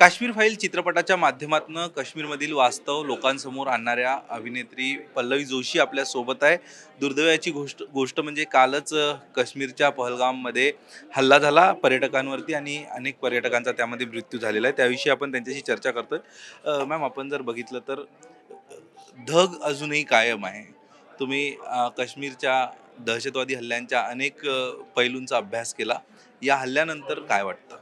Kashmir file चित्रपटाच्या माध्यमातून काश्मीरमधील वास्तव लोकांसमोर आणणाऱ्या अभिनेत्री पल्लवी जोशी आपल्यासोबत आहे. दुर्दैवाची गोष्ट गोष्ट म्हणजे कालच काश्मीरच्या पहलगाममध्ये हल्ला झाला पर्यटकांवरती आणि अनेक पर्यटकांचा त्यामध्ये मृत्यू झालेला आहे. त्याविषयी आपण त्यांच्याशी चर्चा करतोय. मॅम आपण जर बघितलं तर धग अजूनही कायम आहे. तुम्ही काश्मीरच्या दहशतवादी हल्ल्यांच्या अनेक पैलूंचा अभ्यास केला. या हल्ल्यानंतर काय वाटतं?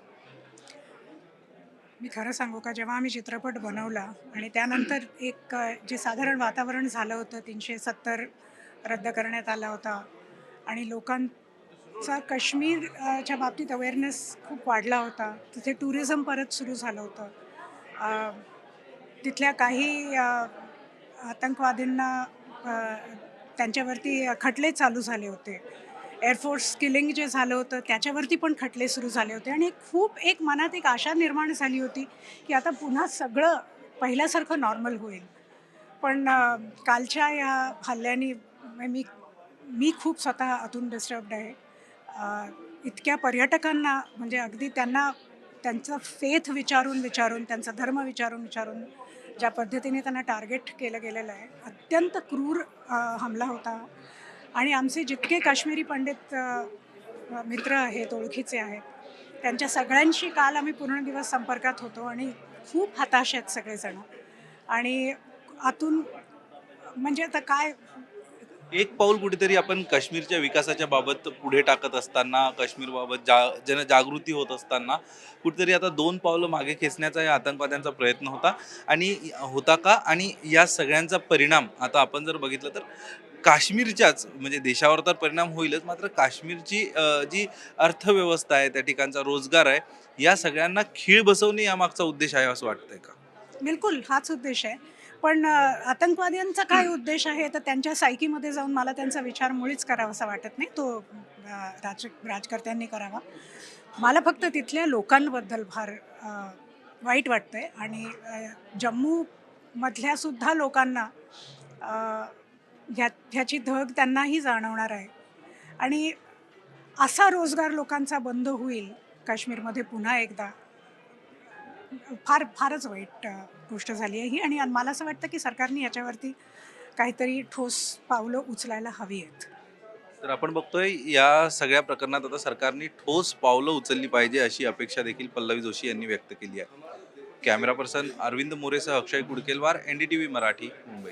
मी खरं सांगू का जेव्हा आम्ही चित्रपट बनवला आणि त्यानंतर एक जे साधारण वातावरण झालं होतं तीनशे सत्तर रद्द करण्यात आला होता आणि लोकांचा काश्मीरच्या बाबतीत अवेअरनेस खूप वाढला होता. तिथे टुरिझम परत सुरू झालं होतं. तिथल्या काही आतंकवादींना त्यांच्यावरती खटले चालू झाले होते. एअरफोर्स किलिंग जे झालं होतं त्याच्यावरती पण खटले सुरू झाले होते. आणि खूप एक मनात एक आशा निर्माण झाली होती की आता पुन्हा सगळं पहिल्यासारखं नॉर्मल होईल. पण कालच्या या हल्ल्याने मी मी खूप स्वतः अतून डिस्टर्ब्ड आहे. इतक्या पर्यटकांना म्हणजे अगदी त्यांना त्यांचं फेथ विचारून विचारून त्यांचा धर्म विचारून विचारून ज्या पद्धतीने त्यांना टार्गेट केलं गेलेलं आहे अत्यंत क्रूर हमला होता. आणि आमचे जितके काश्मीरी पंडित मित्र आहेत ओळखीचे आहेत त्यांच्या सगळ्यांशी काल आम्ही पूर्ण दिवस संपर्कात होतो आणि खूप हताश आहेत सगळेजण. आणि आतून म्हणजे आता काय एक पाऊल कुठेतरी आपण काश्मीरच्या विकासाच्या बाबत पुढे टाकत असताना काश्मीरबाबत जा जनजागृती होत असताना कुठेतरी आता दोन पावलं मागे खेचण्याचा या आतंकवाद्यांचा प्रयत्न होता. आणि होता का? आणि या सगळ्यांचा परिणाम आता आपण जर बघितलं तर काश्मीरच्याच म्हणजे देशावर तर परिणाम होईलच मात्र काश्मीरची जी अर्थव्यवस्था आहे त्या ठिकाणचा रोजगार आहे या सगळ्यांना खीळ बसवणे यामागचा उद्देश आहे असं वाटतंय का? बिलकुल हाच उद्देश आहे. पण आतंकवाद्यांचा काय उद्देश आहे? तर त्यांच्या सायकीमध्ये जाऊन मला त्यांचा विचार मुळीच करावासा वाटत नाही. तो राज राजकर्त्यांनी करावा. मला फक्त तिथल्या लोकांबद्दल फार वाईट वाटतंय. आणि जम्मूमधल्यासुद्धा सुद्धा लोकांना ह्या ह्याची धग त्यांनाही जाणवणार आहे. आणि असा रोजगार लोकांचा बंद होईल काश्मीरमध्ये पुन्हा एकदा. फार फारच वाईट गोष्ट झाली आहे ही. आणि मला असं वाटतं की सरकारने याच्यावरती काहीतरी ठोस पावलं उचलायला हवी आहेत. तर आपण बघतोय या सगळ्या प्रकरणात आता सरकारने ठोस पावलं उचलली पाहिजे अशी अपेक्षा देखील पल्लवी जोशी यांनी व्यक्त केली आहे. कॅमेरा पर्सन अरविंद मोरेसह अक्षय कुडकेलवार एनडीटीव्ही मराठी मुंबई.